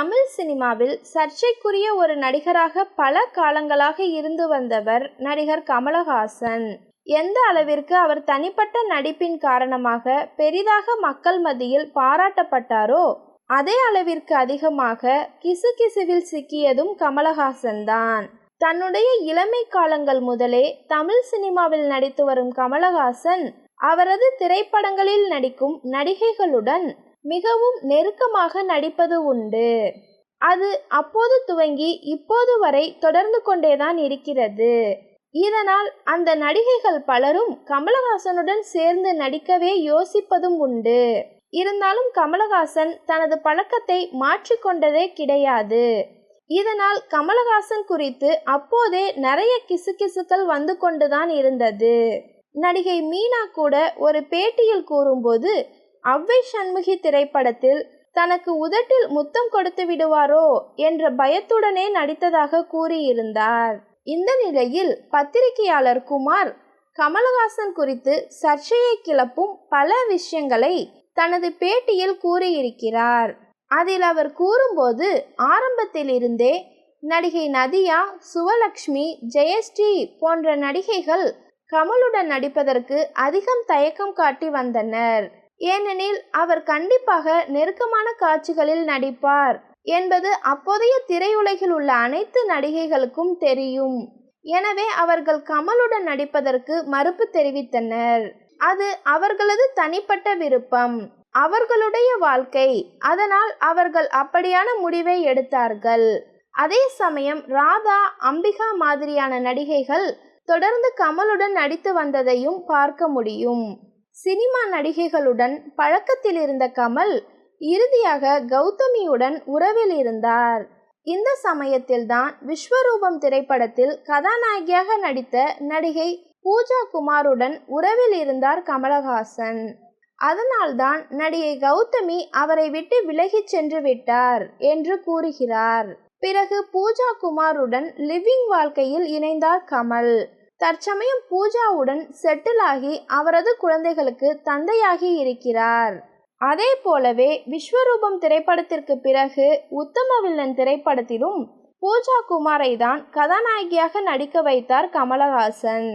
தமிழ் சினிமாவில் சர்ச்சைக்குரிய ஒரு நடிகராக பல காலங்களாக இருந்து வந்தவர் நடிகர் கமலஹாசன். எந்த அளவிற்கு அவர் தனிப்பட்ட நடிப்பின் காரணமாக பெரிதாக மக்கள் மத்தியில் பாராட்டப்பட்டாரோ அதே அளவிற்கு அதிகமாக கிசுகிசுவில் சிக்கியதும் கமலஹாசன் தான். தன்னுடைய இளமை காலங்கள் முதலே தமிழ் சினிமாவில் நடித்து வரும் கமலஹாசன் அவரது திரைப்படங்களில் நடிக்கும் நடிகைகளுடன் மிகவும் நெருக்கமாக நடிப்பது உண்டு. அது அப்போது துவங்கி இப்போது வரை தொடர்ந்து கொண்டேதான் இருக்கிறது. இதனால் அந்த நடிகைகள் பலரும் கமலஹாசனுடன் சேர்ந்து நடிக்கவே யோசிப்பதும் உண்டு. இருந்தாலும் கமலஹாசன் தனது பழக்கத்தை மாற்றிக்கொண்டதே கிடையாது. இதனால் கமலஹாசன் குறித்து அப்போதே நிறைய கிசுகிசுக்கள் வந்து கொண்டுதான் இருந்தது. நடிகை மீனா கூட ஒரு பேட்டியில் கூறும்போது அவ்வை சண்முகி திரைப்படத்தில் தனக்கு உதட்டில் முத்தம் கொடுத்து விடுவாரோ என்ற பயத்துடனே நடித்ததாக கூறியிருந்தார். இந்த நிலையில் பத்திரிகையாளர் குமார் கமலஹாசன் குறித்து சர்ச்சையை கிளப்பும் பல விஷயங்களை தனது பேட்டியில் கூறியிருக்கிறார். அதில் அவர் கூறும்போது ஆரம்பத்திலிருந்தே நடிகை நதியா சுவலக்ஷ்மி ஜெயஸ்ரீ போன்ற நடிகைகள் கமலுடன் நடிப்பதற்கு அதிகம் தயக்கம் காட்டி வந்தனர். ஏனெனில் அவர் கண்டிப்பாக நெருக்கமான காட்சிகளில் நடிப்பார் என்பது அப்போதைய திரையுலகில் உள்ள அனைத்து நடிகைகளுக்கும் தெரியும். எனவே அவர்கள் கமலுடன் நடிப்பதற்கு மறுப்பு தெரிவித்தனர். அது அவர்களது தனிப்பட்ட விருப்பம். அவர்களுடைய வாழ்க்கை. அதனால் அவர்கள் அப்படியான முடிவை எடுத்தார்கள். அதே சமயம் ராதா அம்பிகா மாதிரியான நடிகைகள் தொடர்ந்து கமலுடன் நடித்து வந்ததையும் பார்க்க முடியும். சினிமா நடிகைகளுடன் பழக்கத்தில் இருந்த கமல் இறுதியாக கௌதமியுடன் உறவில் இருந்தார். இந்த சமயத்தில்தான் விஸ்வரூபம் திரைப்படத்தில் கதாநாயகியாக நடித்த நடிகை பூஜா குமாருடன் உறவில் இருந்தார் கமலஹாசன். அதனால்தான் நடிகை கௌதமி அவரை விட்டு விலகிச் சென்று விட்டார் என்று கூறுகிறார். பிறகு பூஜா குமாருடன் லிவிங் வாழ்க்கையில் இணைந்தார் கமல். தற்சமயம் பூஜாவுடன் செட்டில் ஆகி அவரது குழந்தைகளுக்கு தந்தையாகி இருக்கிறார். அதே போலவே விஸ்வரூபம் திரைப்படத்திற்கு பிறகு உத்தமவில்லன் திரைப்படத்திலும் பூஜா குமாரை தான் கதாநாயகியாக நடிக்க வைத்தார் கமலஹாசன்.